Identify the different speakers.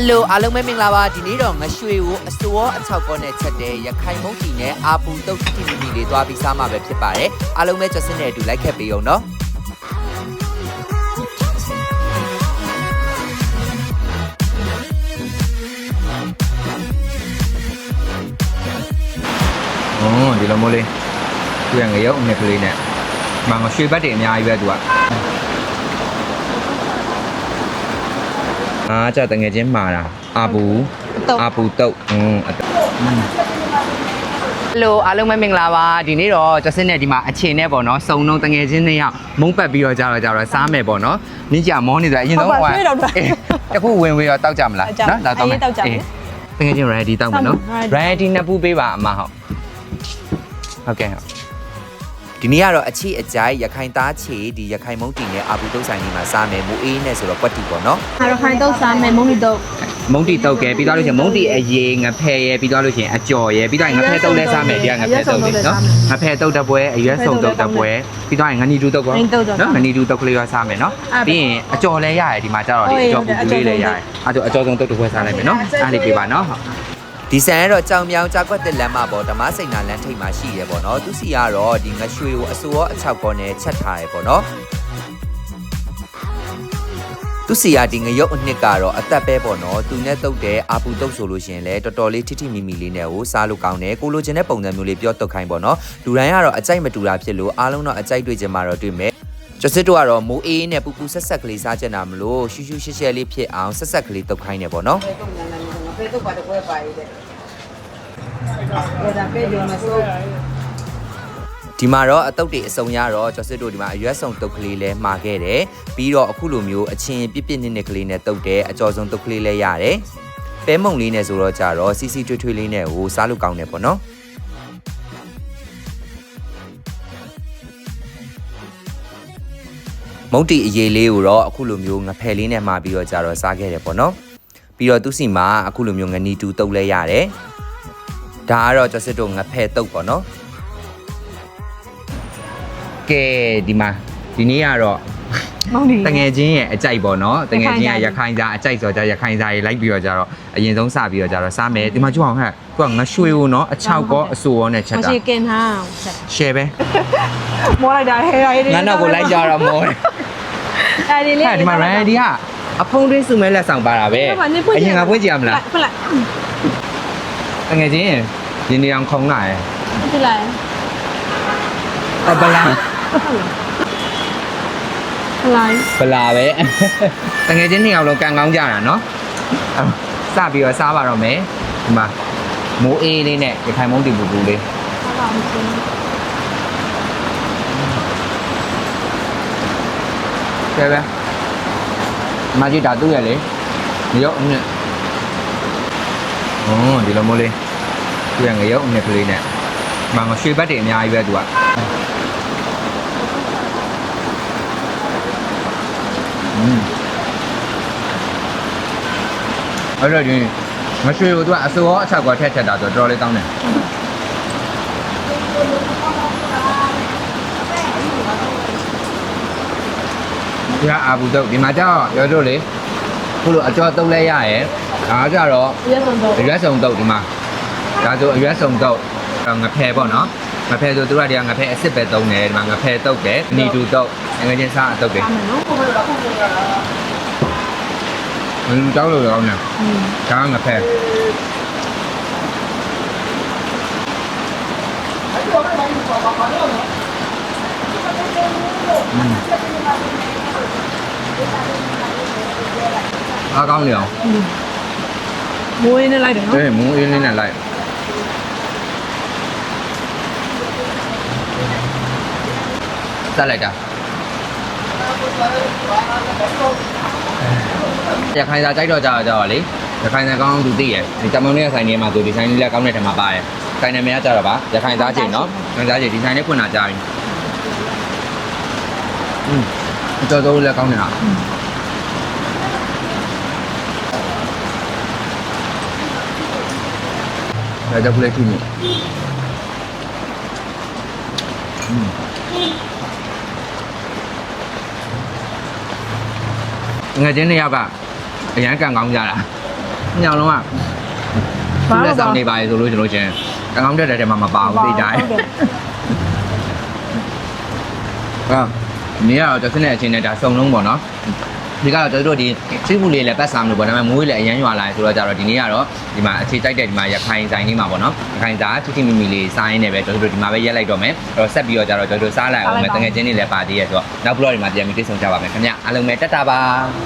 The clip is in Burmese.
Speaker 1: ယ်လိုအားလုံးပဲမင်္ဂလာပါဒီနေ့တော့ငရွှေကိုအစိုးရအချောက်ကောနဲ့ချက်တဲ့ရခိုင်မုံတီနဲ့အာပူတုတ်တီတီမီလေးသွားပြီးစားမှာပဲဖြစ်ပါတယ်အားလုံးပဲကြက်စင်းနဲ့အတူလိုက်ခက်ပေးအောင်နော်။
Speaker 2: ဟွန်းဒီလိုမျိုးလေးသူကငရုတ်အနှစ်ကလေးနဲ့မငရွှေဘတ်တွေအများကြီးပဲသူက။ အားကြတငယ်ချင်းမာတာအာပူ
Speaker 3: တုတ်
Speaker 2: အာပူတုတ်ဟွန်းအတ
Speaker 1: ဟယ်လိုအားလုံးပဲမင်္ဂလာပါဒီနေ့တော့ကြက်စင်းနဲ့ဒီမှာအချိန်နဲ့ပေါ့နော်စုံလုံးတငယ်ချင်းနှစ်ယောက်မုံပတ်ပြီးတော့ကြတော့ကြတော့စားမယ်ပေါ့နော်နင်းကြမောနေတယ်အရင်ဆုံး
Speaker 3: ဟုတ်ပါရွှေတော့တော့
Speaker 1: အေးတစ်ခုဝင်ဝင်တော့တောက်ကြမလား
Speaker 3: တောက်ကြမယ်
Speaker 1: ဒါတောက်မယ်
Speaker 3: အေးတောက်ကြမယ်
Speaker 1: အေးတငယ်ချင်း ready တောက်မယ်နော်
Speaker 3: ready
Speaker 1: ready နှစ်ပူပေးပါအမဟုတ်ဟုတ်ကဲ့ဟုတ် ဒီနေ့ကတော့အချီအကြိုက်ရခိုင်သားချီဒီရခိုင်မုံတီနဲ့အာပူတုတ်ဆိုင်ကြီးမှာစားမယ်မူအေးနဲ့ဆိုတော့ကွက်တီပေါ့နော်
Speaker 3: အားတော့ခိုင်တော့စားမယ်မုံလီတော့
Speaker 2: မုံတီတုတ်ကဲပြီးသွားလို့ရှိရင်မုံတီအရေငဖဲရဲပြီးသွားလို့ရှိရင်အကြော်ရဲပြီးသွားရင်ငဖဲတုတ်လည်းစားမယ်တရားငဖဲတုတ်လေးနော်ငဖဲတုတ်တစ်ပွဲအရွက်စုံတုတ်တစ်ပွဲပြီးသွားရင်ငနီတူတုတ်ကောနော်ငနီတူတုတ်ကလေးရောစားမယ်နော်ပြီးရင်အကြော်လည်းရရတယ်ဒီမှာကျတော့ဒီအကြော်ပူပူလေးလည်းရတယ်အဲ့ဒါအကြော်စုံတုတ်တစ်ပွဲစားလိုက်မယ်နော်အားလေးပြပါနော်
Speaker 1: ဒီဆန်ကတော့ကြောင်မြောင်ကြောက်ကွက်တက်လမ်းမှာပေါ့ဓမ္မစိန်နာလမ်းထိပ်မှာရှိရပေါ့နော်သူစီကတော့ဒီငရွှေကိုအစိုးရအချောက်ကောနဲ့ချက်ထားရပေါ့နော်သူစီကဒီငရုတ်အနှစ်ကတော့အသက်ပဲပေါ့နော်သူနဲ့တုတ်တဲ့အာပူတုတ်ဆိုလို့ရှရင်လဲတော်တော်လေးထိထိမိမိလေးနဲ့ကိုစားလို့ကောင်းတယ်ကိုလိုချင်တဲ့ပုံစံမျိုးလေးပြောတုတ်ခိုင်းပေါ့နော်လူတိုင်းကတော့အကြိုက်မတူတာဖြစ်လို့အားလုံးတော့အကြိုက်တွေ့ချင်မှာတော့တွေ့မယ်ကျစစ်တို့ကတော့မိုးအေးနဲ့ပူပူဆက်ဆက်ကလေးစားချင်တာမလို့ရှူးရှူးရှက်ရှက်လေးဖြစ်အောင်ဆက်ဆက်ကလေးတုတ်ခိုင်းနေပေါ့နော်
Speaker 4: ဖေးတော့ပါတော့ပွဲပါရတဲ့ဒါပေမဲ့မဆိုး
Speaker 1: ဒီမှာတော့အတုတ်တွေအစုံရတော့ကျော်စစ်တို့ဒီမှာအရွက်စုံတုတ်ကလေးလဲမှာခဲ့တယ်ပြီးတော့အခုလိုမျိုးအချင်းပြစ်ပြစ်နစ်နစ်ကလေးနဲ့တုတ်တယ်အကျော်စုံတုတ်ကလေးလဲရတယ်ပဲမုံလေးနဲ့ဆိုတော့ကြတော့စီစီထွေးထွေးလေးနဲ့ဟိုစားလို့ကောင်းတယ်ပေါ့နော်မုံတီအရေးလေးကိုတော့အခုလိုမျိုးငဖယ်လေးနဲ့မှာပြီးတော့ကြတော့စားခဲ့တယ်ပေါ့နော် ပြီးတော့သူစီမှာအခုလိုမျိုးငနီတူတုတ်လဲရတယ်ဒါကတော့ကျော်စစ်တို့ငဖယ်တုတ်ပေါ့နော်
Speaker 2: ကဲဒီမှာဒီနေ့ကတော့
Speaker 3: မုံလီ
Speaker 2: တငယ်ချင်းရဲ့အကြိုက်ပေါ့နော်တငယ်ချင်းရဲ့ရခိုင်သားအကြိုက်ဆိုတော့ရခိုင်သားရေးလိုက်ပြီးတော့ကြတော့အရင်ဆုံးစပြီးတော့ကြတော့စားမယ်ဒီမှာကြည့်အောင်ဟဲ့ကိုကငရွှေကိုနော်အချောက်ကောအဆူရောနဲ့ချက်
Speaker 3: မ
Speaker 2: တာ
Speaker 3: ရှိကင်ဟာ
Speaker 2: share ပဲ
Speaker 3: မောလိုက်တာဟဲ့ရိုင်း
Speaker 2: ငါတော့ကိုလိုက်ကြတော့မောတယ်
Speaker 3: အဲဒီလေး
Speaker 2: ဟဲ့ဒီမှာ ready က အဖုံးတွင်းစုမဲလက်ဆောင်ပါတာပဲအရင်ကပွင့်ကြည့်ရမလား
Speaker 3: ဖလိုက်
Speaker 2: တငယ်ချင်းဒီနေအောင်ခုံလာရယ်
Speaker 3: ဖလိုက်
Speaker 2: အပလာ
Speaker 3: ဖလိုက်
Speaker 2: ပလာပဲတငယ်ချင်းနှစ်ယောက်လုံးကန်ကောင်းကြတာနော်စပြီးတော့စားပါတော့မယ်ဒီမှာမိုးအေးလေးနဲ့ရခိုင်မုန်းတီပူပူလေး
Speaker 3: ဟာပါမရှိ
Speaker 2: ကဲပဲ မကြီးဒါသူ့ရဲ့လေငရုတ်အနှစ်ဟွန်းဒီလိုမျိုးလေးသူ့ရဲ့ငရုတ်အနှစ်ကလေးနဲ့မငရွှေဘတ်တွေအများကြီးပဲသူကอืมအဲ့တော့ဒီမရွှေကိုသူကအစိုးရအချက်ကောထက်ချက်တာဆိုတော့တော်တော်လေးတောင်းတယ် ဒီကအာဘူးတော့ဒီမှာကျတော့ရောတို့လေခုလိုအကျော်တုတ်လဲရရဲ့ဒါကြတော့
Speaker 3: ရဆုံးတော့
Speaker 2: အရွက်စုံတုတ်ဒီမှာဒါဆိုအရွက်စုံတုတ်အဲ့ငဖဲပေါ့နော်ငဖဲဆိုသူတို့ကဒီကငဖဲအစ်စ်ပဲတုံးတယ်ဒီမှာငဖဲတုတ်တယ်နီတူတုတ်ငွေချင်းစားအတုတ်တယ်
Speaker 3: အမယ်နော်
Speaker 2: ဘယ်လိုတောက်လို့ရောင်းလဲ
Speaker 3: อืม
Speaker 2: ဒါကငဖဲ အားကောင်းနေအောင်
Speaker 3: မွေးနေလိုက်တယ်နော်
Speaker 2: အေးမူးအင်းလေးနဲ့လိုက်တက်လိုက်တာရခိုင်စာကြိုက်တော့ကြတော့ကြတော့လေရခိုင်စာကောင်းအောင်သူသိရဒီတမုံလေးဆိုင်နေမှာသူဒီဆိုင်လေးလည်းကောင်းတဲ့ထဲမှာပါတယ်ဆိုင်နေမရကြတော့ပါရခိုင်သားချိန်နော်ရခိုင်သားချိန်ဒီဆိုင်လေးဖွင့်လာကြပြီ อืมတော်တော်လည်းကောင်းနေတာဒါကြောင့်လည်းခိမိอืมငါချင်းနှစ်ယောက်ကအရန်ကန်ကောင်းကြတာ ညောင်လုံးကဘာလို့ဆောင်နေပါလေဆိုလို့ကျွန်တော်ချင်းအကောင့်တက်တဲ့ထဲမှာမပါဘူးသိကြတယ်
Speaker 3: ဟုတ်တယ်
Speaker 2: အာ နေရတော့တစ်စနဲ့အချင်းနဲ့ဒါစုံလုံးပေါ့နော်ဒီကတော့ကျွန်တော်တို့ဒီစိတ်မှုလေးလည်းပတ်စားမလို့ပေါ့ဒါပေမဲ့မိုးလေးလည်းအရန်ရွာလာတယ်ဆိုတော့ကြတော့ဒီနေ့ကတော့ဒီမှာအခြေတိုက်တဲ့ဒီမှာရခိုင်ဆိုင်လေးမှာပေါ့နော်ရခိုင်စားချစ်ချစ်မီမီလေးစားရင်းနဲ့ပဲကျွန်တော်တို့ဒီမှာပဲရက်လိုက်တော့မယ်အဲ့တော့ဆက်ပြီးတော့ကြတော့ကျွန်တော်တို့စားလိုက်အောင်မယ်တကယ်ချင်းနေလည်းပါသေးရဲ့ဆိုတော့နောက်ဘလော့ဒီမှာပြန်ပြီးတွေ့ဆုံကြပါမယ်ခင်ဗျအားလုံးပဲတက်တာပါ